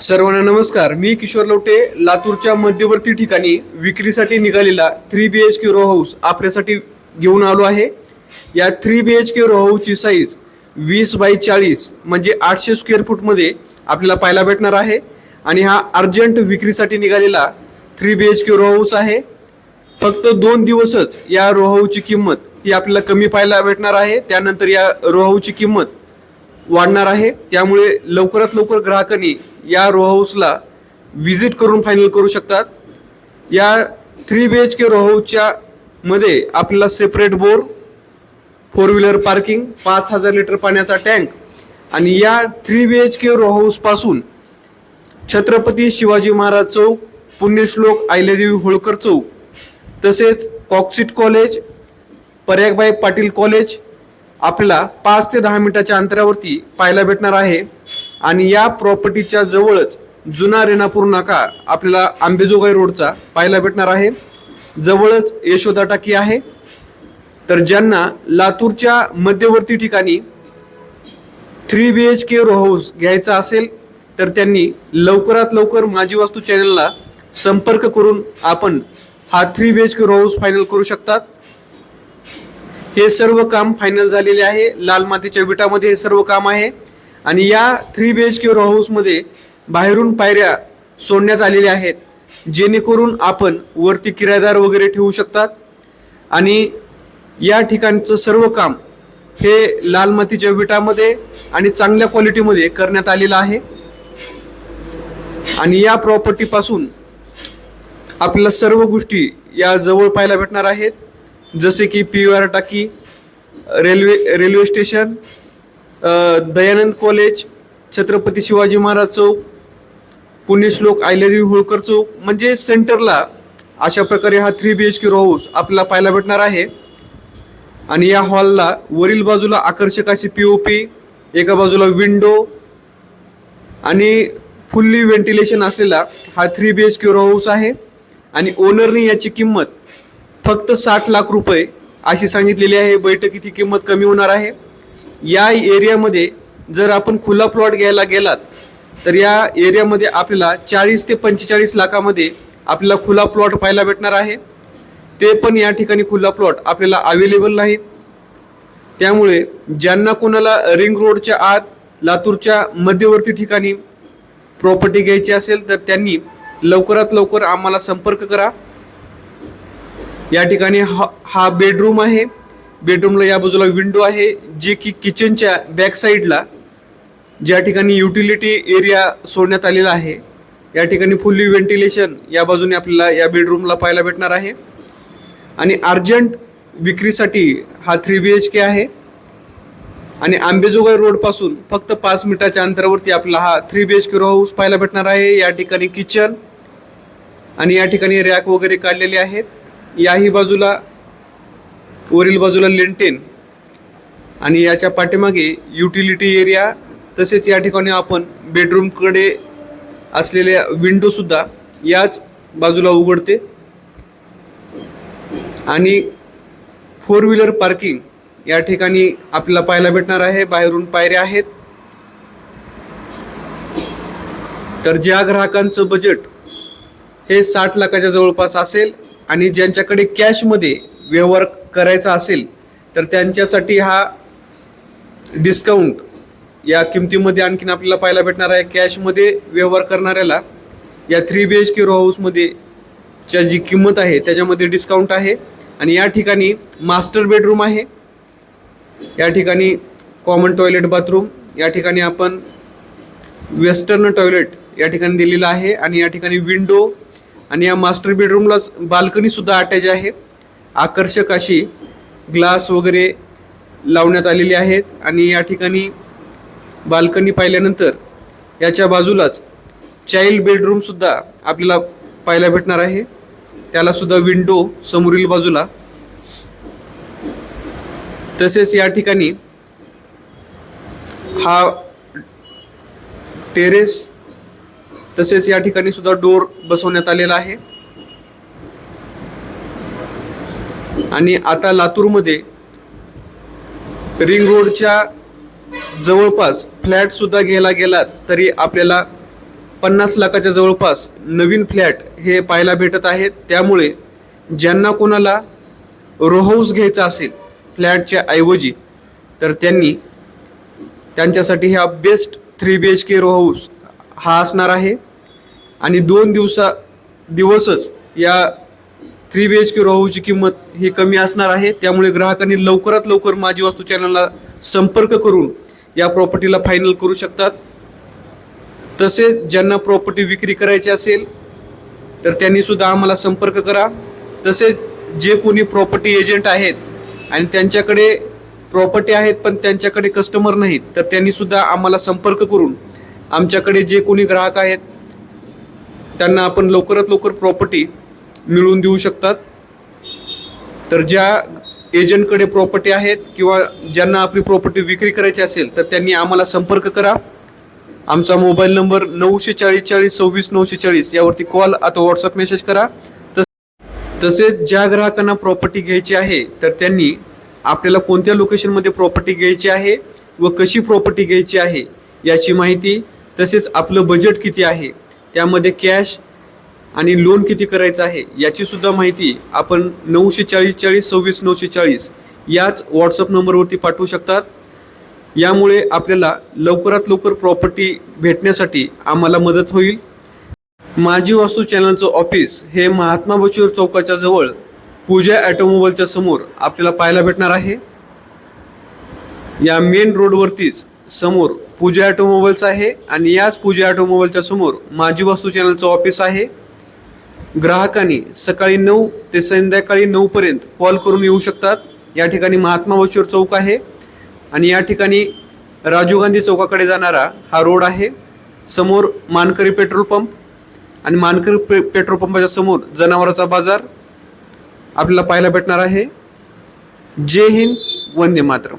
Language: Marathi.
सर्वांना नमस्कार. मी किशोर लवटे लातूरच्या मध्यवर्ती ठिकाणी विक्रीसाठी निघालेला three B H K row house आपल्यासाठी घेऊन आलो आहे. या three B H K row हाऊसची size वीस बाय चाळीस म्हणजे आठशे स्क्वेअर फूटमध्ये आपल्याला पाहायला भेटणार आहे. आणि हा अर्जंट विक्रीसाठी निघालेला three B H K row house आहे. फक्त दोन दिवसच या रो हाऊसची किंमत ही आपल्याला कमी पाहायला भेटणार आहे. त्यानंतर या रो हाऊसची किंमत वाढणार आहे. त्यामुळे लवकरात लवकर ग्राहकांनी या रो हाऊसला व्हिजिट करून फायनल करू शकतात. या three B H K row हाऊसच्या मध्ये आपल्याला separate bore four wheeler parking पाच हजार लिटर पाण्याचा टँक आणि या three B H K row हाऊसपासून Chhatrapati Shivaji Maharaj चौक पुण्यश्लोक आयल्यादेवी होळकर चौक तसेच कॉक्सिट कॉलेज पर्यागबाई पाटील कॉलेज आपल्याला पाच ते दहा मिनिटाच्या अंतरावरती पाहायला भेटणार आहे. आणि या प्रॉपर्टीच्या जवळच जुना रेणापूर नाका आपल्याला आंबेजोगाई रोडचा पाहायला भेटणार आहे. जवळच यशोदा टाकी आहे. तर ज्यांना लातूरच्या मध्यवर्ती ठिकाणी three B H K row house घ्यायचा असेल तर त्यांनी लवकरात लवकर माझी वास्तू चॅनलला संपर्क करून आपण हा three B H K row house final करू शकतात. हे सर्व काम फायनल झालेले आहे. लाल मातीच्या विटामध्ये हे सर्व काम आहे. आणि या थ्री बी एच के हाऊसमध्ये बाहेरून पायऱ्या सोडण्यात आलेल्या आहेत. जेणेकरून आपण वरती किरायदार वगैरे ठेवू शकतात. आणि या ठिकाणचं सर्व काम हे लाल मातीच्या विटामध्ये आणि चांगल्या क्वालिटीमध्ये करण्यात आलेलं आहे. आणि या प्रॉपर्टीपासून आपल्याला सर्व गोष्टी या जवळ पाहायला भेटणार आहेत. जसे की पी आर टाकी railway railway station Dayanand college Chhatrapati Shivaji Maharaj Chowk Punyashlok Ahilyadevi Holkar Chowk म्हणजे सेंटरला अशा प्रकारे हा three B H K row house आपल्याला पाहायला भेटणार आहे. आणि या हॉलला वरील बाजूला आकर्षक अशी पी ओ पी एका बाजूला विंडो आणि फुल्ली व्हेंटिलेशन असलेला हा three B H K row house आहे. आणि ओनरने याची किंमत फक्त साठ लाख रुपये अशी सांगितलेली आहे. बैठकीत ही किंमत कमी होणार आहे. या एरियामध्ये जर आपण खुला प्लॉट घ्यायला गेलात तर या एरियामध्ये आपल्याला चाळीस ते पंचेचाळीस लाखामध्ये आपल्याला खुला प्लॉट पाहायला भेटणार आहे. ते पण या ठिकाणी खुला प्लॉट आपल्याला अवेलेबल नाही त्यामुळे ज्यांना कोणाला रिंग रोडच्या आत लातूरच्या मध्यवर्ती ठिकाणी प्रॉपर्टी घ्यायची असेल तर त्यांनी लवकरात लवकर आम्हाला संपर्क करा. या ठिकाणी हा हा बेडरूम आहे. बेडरूमला या बाजूला विंडो आहे जे की किचनच्या बॅक साईडला ज्या ठिकाणी युटिलिटी एरिया सोडण्यात आलेला आहे. या ठिकाणी फुल्ली व्हेंटिलेशन या बाजूने आपल्याला या बेडरूमला पाहायला भेटणार आहे. आणि अर्जंट विक्रीसाठी हा थ्री बी एच के आहे. आणि आंबेजोगाई रोडपासून फक्त पाच मिनिटाच्या अंतरावरती आपला हा three B H K row house पाहायला भेटणार आहे. या ठिकाणी किचन आणि या ठिकाणी रॅक वगैरे काढलेले आहेत. याही बाजूला वरील बाजूला लेंटेन आणि याच्या पाठीमागे युटिलिटी एरिया तसेच या ठिकाणी आपण बेडरूमकडे असलेल्या विंडोसुद्धा याच बाजूला उघडते. आणि फोर व्हीलर पार्किंग या ठिकाणी आपल्याला पाहायला भेटणार आहे. बाहेरून पायऱ्या आहेत. तर ज्या ग्राहकांचं बजेट हे साठ लाखाच्या जवळपास असेल आणि ज्यांच्याकडे कॅशमध्ये व्यवहार करायचा असेल तर त्यांच्यासाठी हा डिस्काउंट या किमतीमध्ये आणखीन आपल्याला पाहायला भेटणार आहे. कॅशमध्ये व्यवहार करणाऱ्याला या three B H K row हाऊसमध्ये च्या जी किंमत आहे त्याच्यामध्ये डिस्काउंट आहे. आणि या ठिकाणी मास्टर बेडरूम आहे. या ठिकाणी कॉमन टॉयलेट बाथरूम या ठिकाणी आपण वेस्टर्न टॉयलेट या ठिकाणी दिलेला आहे आणि या ठिकाणी विंडो आणि या मास्टर बेडरूमलाच बाल्कनीसुद्धा अटॅच आहे. आकर्षक अशी ग्लास वगैरे लावण्यात आलेली आहेत आणि या ठिकाणी बाल्कनी पाहिल्यानंतर याच्या बाजूलाच चाइल्ड बेडरूमसुद्धा आपल्याला पाहायला भेटणार आहे. त्यालासुद्धा विंडो समोरील बाजूला. तसेच या ठिकाणी हा टेरेस तसेच या ठिकाणी सुद्धा डोर बसवण्यात आलेला आहे. आणि आता लातूरमध्ये रिंग रोडच्या जवळपास फ्लॅट सुद्धा घ्यायला गेलात तरी आपल्याला पन्नास लाखाच्या जवळपास नवीन फ्लॅट हे पाहायला भेटत आहेत. त्यामुळे ज्यांना कोणाला रोहाऊस घ्यायचा असेल फ्लॅटच्या ऐवजी तर त्यांनी त्यांच्यासाठी हा best three B H K row house हा असणार आहे. आणि दोन दिवसा दिवसच या थ्री बी एच के रोहूची किंमत ही कमी असणार आहे. त्यामुळे ग्राहकांनी लवकरात लवकर माझी वास्तू चॅनलला संपर्क करून या प्रॉपर्टीला फायनल करू शकतात. तसेच ज्यांना प्रॉपर्टी विक्री करायची असेल तर त्यांनी सुद्धा आम्हाला संपर्क करा. तसेच जे कोणी प्रॉपर्टी एजंट आहेत आणि त्यांच्याकडे प्रॉपर्टी आहेत पण त्यांच्याकडे कस्टमर नाहीत तर त्यांनी सुद्धा आम्हाला संपर्क करून आमच्याकडे जे कोणी ग्राहक आहेत त्यांना आपण लवकरात लवकर प्रॉपर्टी मिळवून देऊ शकतात. तर ज्या एजंटकडे प्रॉपर्टी आहेत किंवा ज्यांना आपली प्रॉपर्टी विक्री करायची असेल तर त्यांनी आम्हाला संपर्क करा. आमचा मोबाईल नंबर नऊशे चाळीस चाळीस सव्वीस नऊशे चाळीस यावरती कॉल अथवा व्हॉट्सअप मेसेज करा. तस तसेच ज्या ग्राहकांना प्रॉपर्टी घ्यायची आहे तर त्यांनी आपल्याला कोणत्या लोकेशनमध्ये प्रॉपर्टी घ्यायची आहे व कशी प्रॉपर्टी घ्यायची आहे याची माहिती तसेच आपलं बजेट किती आहे त्यामध्ये कॅश आणि लोन किती करायचं आहे याचीसुद्धा माहिती आपण नऊशे चाळीस चाळीस सव्वीस नऊशे चाळीस याच व्हॉट्सअप नंबरवरती पाठवू शकतात. यामुळे आपल्याला लवकरात लवकर प्रॉपर्टी भेटण्यासाठी आम्हाला मदत होईल. माझी वास्तू चॅनलचं ऑफिस हे महात्मा बचूर चौकाच्या जवळ पूजा ॲटोमोबाईलच्या समोर आपल्याला पाहायला भेटणार आहे. या मेन रोडवरतीच समोर पूजा ॲटोमोबाईल्स आहे आणि याच पूजा ॲटोमोबाईलच्या समोर माझी वास्तू चॅनलचं ऑफिस आहे. ग्राहकांनी सकाळी नऊ ते संध्याकाळी नऊपर्यंत कॉल करून येऊ शकतात. या ठिकाणी महात्मा बचूर चौक आहे आणि या ठिकाणी राजीव गांधी चौकाकडे जाणारा हा रोड आहे. समोर मानकरी पेट्रोल पंप आणि मानकरी पे पेट्रोल पंपाच्या समोर जनावराचा बाजार आपल्याला पाहायला भेटणार आहे. जय हिंद वंदे मातरम.